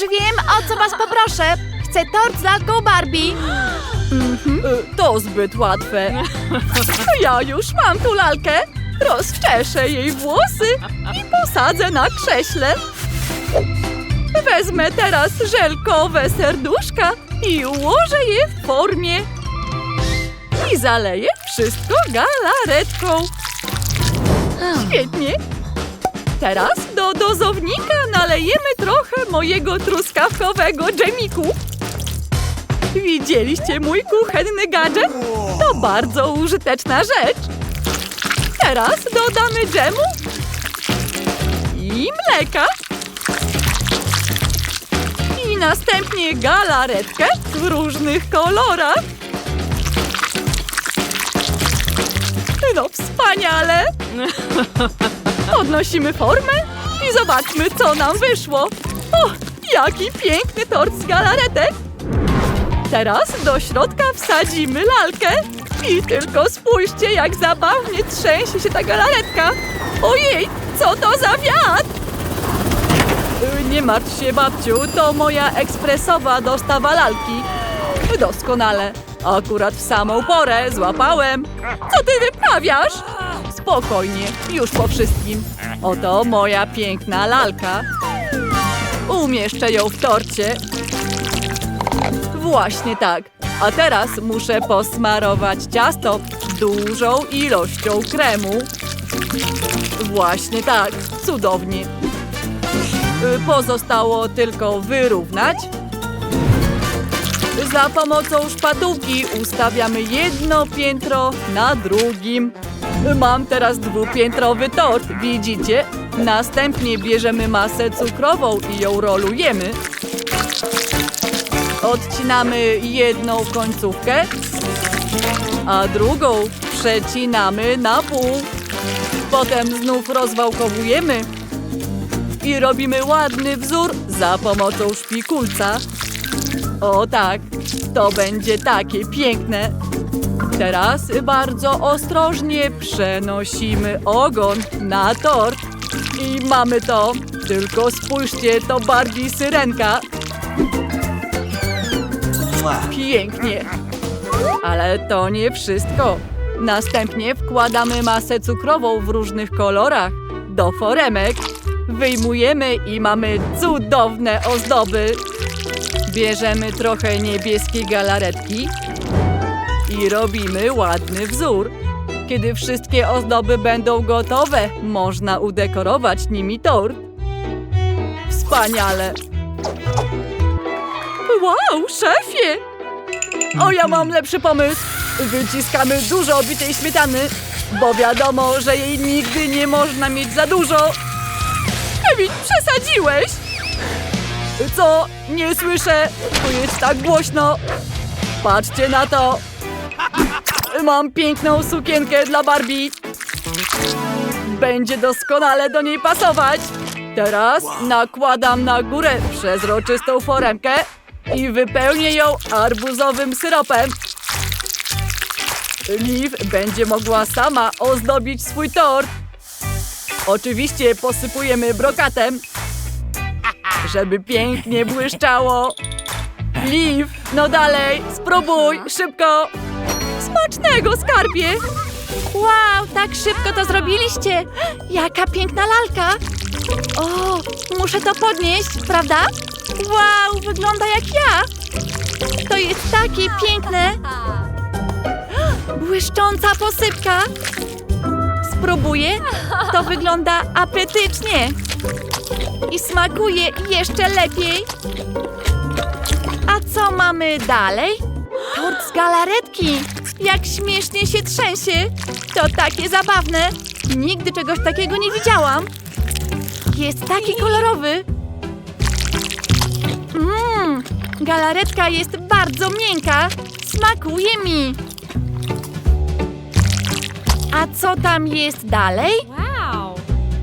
Już wiem, o co was poproszę. Chcę tort z lalką Barbie. Mhm. Y, To zbyt łatwe. Ja już mam tu lalkę. Rozczeszę jej włosy i posadzę na krześle. Wezmę teraz żelkowe serduszka i ułożę je w formie. I zaleję wszystko galaretką. Świetnie. Teraz do dozownika nalejemy trochę mojego truskawkowego dżemiku. Widzieliście mój kuchenny gadżet? To bardzo użyteczna rzecz. Teraz dodamy dżemu i mleka. I następnie galaretkę w różnych kolorach. No wspaniale! Podnosimy formę i zobaczmy, co nam wyszło. O, jaki piękny tort z galaretek! Teraz do środka wsadzimy lalkę i tylko spójrzcie, jak zabawnie trzęsie się ta galaretka. Ojej, co to za wiatr? Nie martw się, babciu, to moja ekspresowa dostawa lalki. Doskonale. Akurat w samą porę złapałem. Co ty wyprawiasz? Spokojnie, już po wszystkim. Oto moja piękna lalka. Umieszczę ją w torcie. Właśnie tak. A teraz muszę posmarować ciasto dużą ilością kremu. Właśnie tak, cudownie. Y, Pozostało tylko wyrównać. Za pomocą szpatułki ustawiamy jedno piętro na drugim. Mam teraz dwupiętrowy tort, widzicie? Następnie bierzemy masę cukrową i ją rolujemy. Odcinamy jedną końcówkę, a drugą przecinamy na pół. Potem znów rozwałkowujemy i robimy ładny wzór za pomocą szpikulca. O tak, to będzie takie piękne. Teraz bardzo ostrożnie przenosimy ogon na tort. I mamy to. Tylko spójrzcie, to Barbie syrenka. Pięknie. Ale to nie wszystko. Następnie wkładamy masę cukrową w różnych kolorach do foremek. Wyjmujemy i mamy cudowne ozdoby. Bierzemy trochę niebieskiej galaretki i robimy ładny wzór. Kiedy wszystkie ozdoby będą gotowe, można udekorować nimi tort. Wspaniale! Wow, szefie! O, ja mam lepszy pomysł. Wyciskamy dużo obitej śmietany, bo wiadomo, że jej nigdy nie można mieć za dużo. Kevin, przesadziłeś! Co? Nie słyszę. Tu jest tak głośno. Patrzcie na to. Mam piękną sukienkę dla Barbie. Będzie doskonale do niej pasować. Teraz nakładam na górę przezroczystą foremkę i wypełnię ją arbuzowym syropem. Liv będzie mogła sama ozdobić swój tort. Oczywiście posypujemy brokatem, żeby pięknie błyszczało. Liv, no dalej, spróbuj, szybko. Smacznego, skarbie. Wow, tak szybko to zrobiliście. Jaka piękna lalka. O, muszę to podnieść, prawda? Wow, wygląda jak ja. To jest takie piękne. Błyszcząca posypka. Spróbuję. To wygląda apetycznie. I smakuje jeszcze lepiej. A co mamy dalej? Tort z galaretki. Jak śmiesznie się trzęsie. To takie zabawne. Nigdy czegoś takiego nie widziałam. Jest taki kolorowy. Mmm, galaretka jest bardzo miękka. Smakuje mi. A co tam jest dalej? Wow!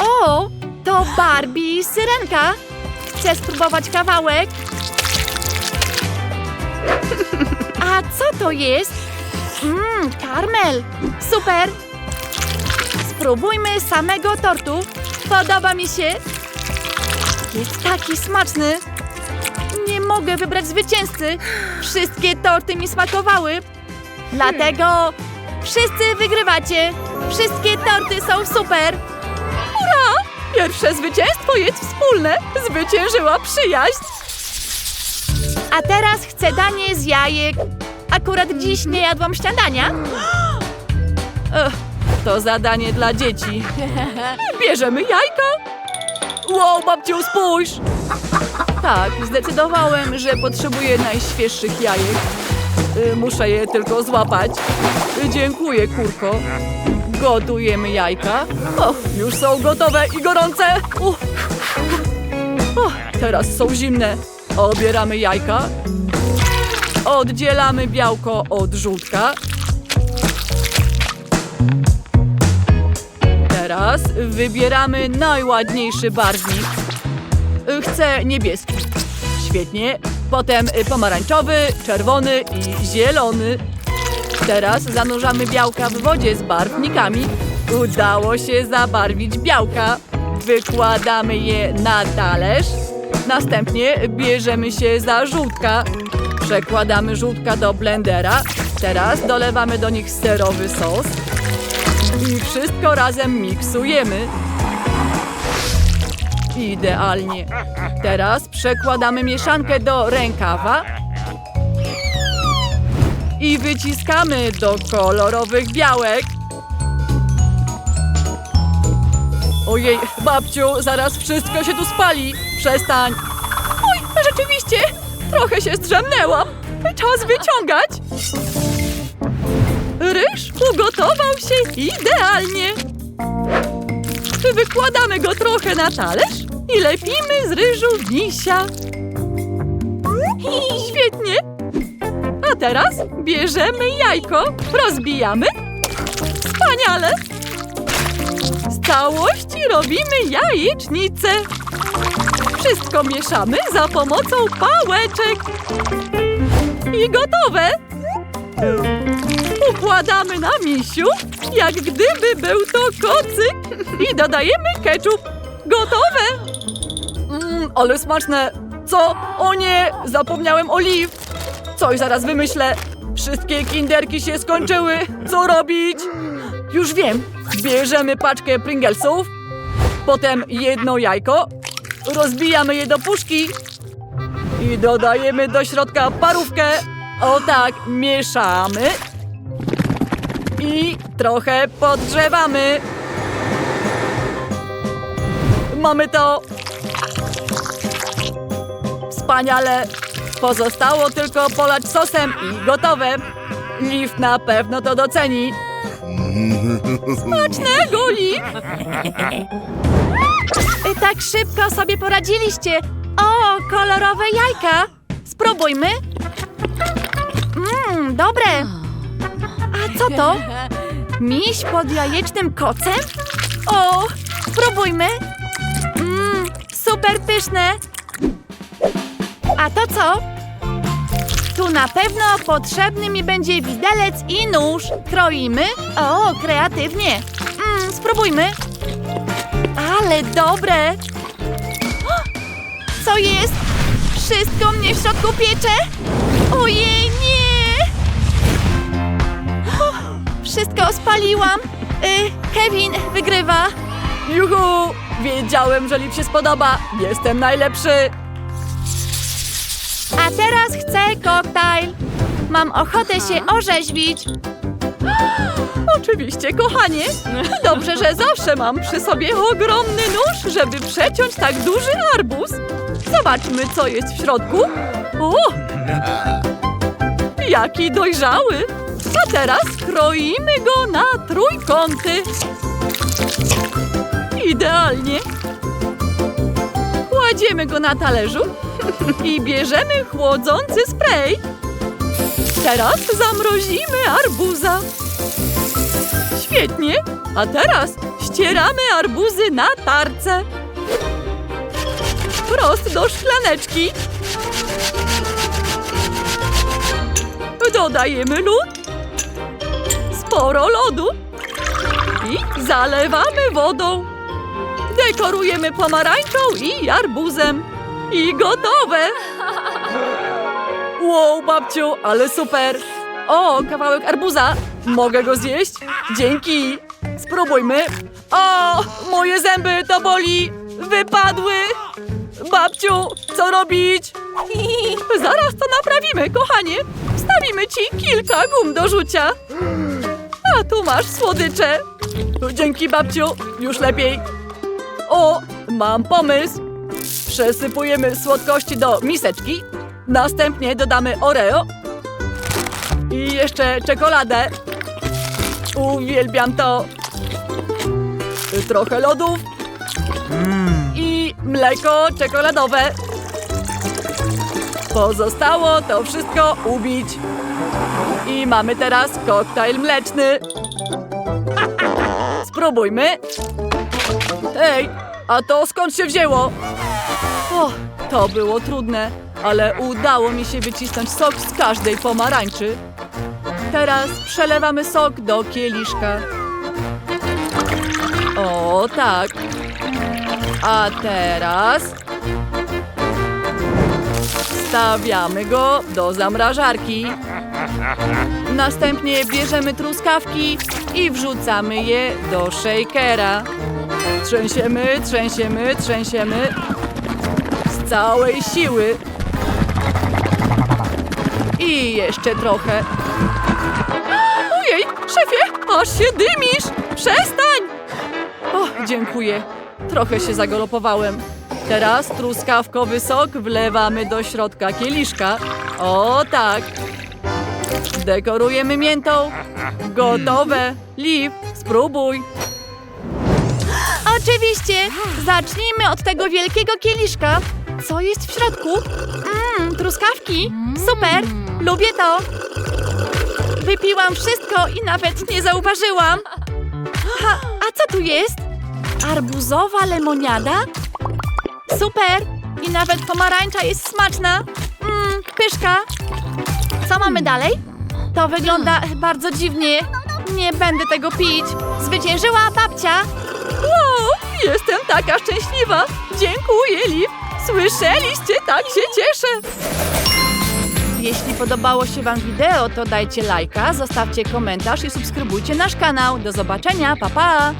O, to Barbie i syrenka. Chcę spróbować kawałek. A co to jest? Mmm, karmel. Super. Spróbujmy samego tortu. Podoba mi się. Jest taki smaczny. Nie mogę wybrać zwycięzcy. Wszystkie torty mi smakowały. Dlatego wszyscy wygrywacie. Wszystkie torty są super. Pierwsze zwycięstwo jest wspólne. Zwyciężyła przyjaźń. A teraz chcę danie z jajek. Akurat dziś nie jadłam śniadania. Ech, to zadanie dla dzieci. Bierzemy jajka. Wow, babciu, spójrz. Tak, zdecydowałem, że potrzebuję najświeższych jajek. Y, Muszę je tylko złapać. Dziękuję, kurko. Gotujemy jajka. O, już są gotowe i gorące. O, teraz są zimne. Obieramy jajka. Oddzielamy białko od żółtka. Teraz wybieramy najładniejszy barwnik. Chcę niebieski. Świetnie. Potem pomarańczowy, czerwony i zielony. Teraz zanurzamy białka w wodzie z barwnikami. Udało się zabarwić białka. Wykładamy je na talerz. Następnie bierzemy się za żółtka. Przekładamy żółtka do blendera. Teraz dolewamy do nich serowy sos. I wszystko razem miksujemy. Idealnie. Teraz przekładamy mieszankę do rękawa i wyciskamy do kolorowych białek. Ojej, babciu, zaraz wszystko się tu spali. Przestań. Oj, rzeczywiście, trochę się zdrzemnęłam. Czas wyciągać. Ryż ugotował się idealnie. Wykładamy go trochę na talerz i lepimy z ryżu misia. Świetnie. A teraz bierzemy jajko, rozbijamy. Wspaniale. Z całości robimy jajecznicę. Wszystko mieszamy za pomocą pałeczek. I gotowe. Układamy na misiu, jak gdyby był to kocyk i dodajemy ketchup. Gotowe! Mmm, ale smaczne. Co? O nie, zapomniałem oliw. Coś zaraz wymyślę. Wszystkie kinderki się skończyły. Co robić? Już wiem. Bierzemy paczkę Pringlesów, potem jedno jajko, rozbijamy je do puszki i dodajemy do środka parówkę. O tak, mieszamy i trochę podgrzewamy. Mamy to. Wspaniale. Pozostało tylko polać sosem i gotowe. Liv na pewno to doceni. Smacznego, Liv! Y, Tak szybko sobie poradziliście. O, kolorowe jajka. Spróbujmy. Mmm, dobre. A co to? Miś pod jajecznym kocem? O, spróbujmy. Mmm, super pyszne. A to co? Tu na pewno potrzebny mi będzie widelec i nóż. Kroimy? O, kreatywnie. Mmm, spróbujmy. Ale dobre. Co jest? Wszystko mnie w środku piecze? Ojej, nie! Wszystko spaliłam. Y, Kevin wygrywa. Juhu! Wiedziałem, że Liv się spodoba. Jestem najlepszy. Teraz chcę koktajl. Mam ochotę się orzeźwić. Oczywiście, kochanie. Dobrze, że zawsze mam przy sobie ogromny nóż, żeby przeciąć tak duży arbuz. Zobaczmy, co jest w środku. O! Jaki dojrzały. A teraz kroimy go na trójkąty. Idealnie. Kładziemy go na talerzu i bierzemy chłodzący spray. Teraz zamrozimy arbuza. Świetnie. A teraz ścieramy arbuzy na tarce. Prost do szklaneczki. Dodajemy lód. Sporo lodu. I zalewamy wodą. Dekorujemy pomarańczą i arbuzem. I gotowe! Wow, babciu, ale super! O, kawałek arbuza! Mogę go zjeść? Dzięki! Spróbujmy! O, moje zęby to boli! Wypadły! Babciu, co robić? Zaraz to naprawimy, kochanie! Wstawimy ci kilka gum do rzucia! A tu masz słodycze! Dzięki, babciu, już lepiej! O, mam pomysł! Przesypujemy słodkości do miseczki. Następnie dodamy Oreo. I jeszcze czekoladę. Uwielbiam to. Trochę lodów. I mleko czekoladowe. Pozostało to wszystko ubić. I mamy teraz koktajl mleczny. Spróbujmy. Ej, a to skąd się wzięło? O, to było trudne, ale udało mi się wycisnąć sok z każdej pomarańczy. Teraz przelewamy sok do kieliszka. O, tak. A teraz stawiamy go do zamrażarki. Następnie bierzemy truskawki i wrzucamy je do shakera. Trzęsiemy, trzęsiemy, trzęsiemy z całej siły. I jeszcze trochę. Ojej, szefie, aż się dymisz! Przestań! O, dziękuję. Trochę się zagalopowałem. Teraz truskawkowy sok wlewamy do środka kieliszka. O tak. Dekorujemy miętą. Gotowe. Liv, spróbuj. Oczywiście! Zacznijmy od tego wielkiego kieliszka. Co jest w środku? Mmm, truskawki. Super! Lubię to! Wypiłam wszystko i nawet nie zauważyłam. A co tu jest? Arbuzowa lemoniada? Super! I nawet pomarańcza jest smaczna. Mmm, pyszka. Co mamy dalej? To wygląda bardzo dziwnie. Nie będę tego pić. Zwyciężyła babcia. Wow, jestem taka szczęśliwa. Dziękuję, Liv. Słyszeliście? Tak się cieszę. Jeśli podobało się Wam wideo, to dajcie lajka, zostawcie komentarz i subskrybujcie nasz kanał. Do zobaczenia, pa pa!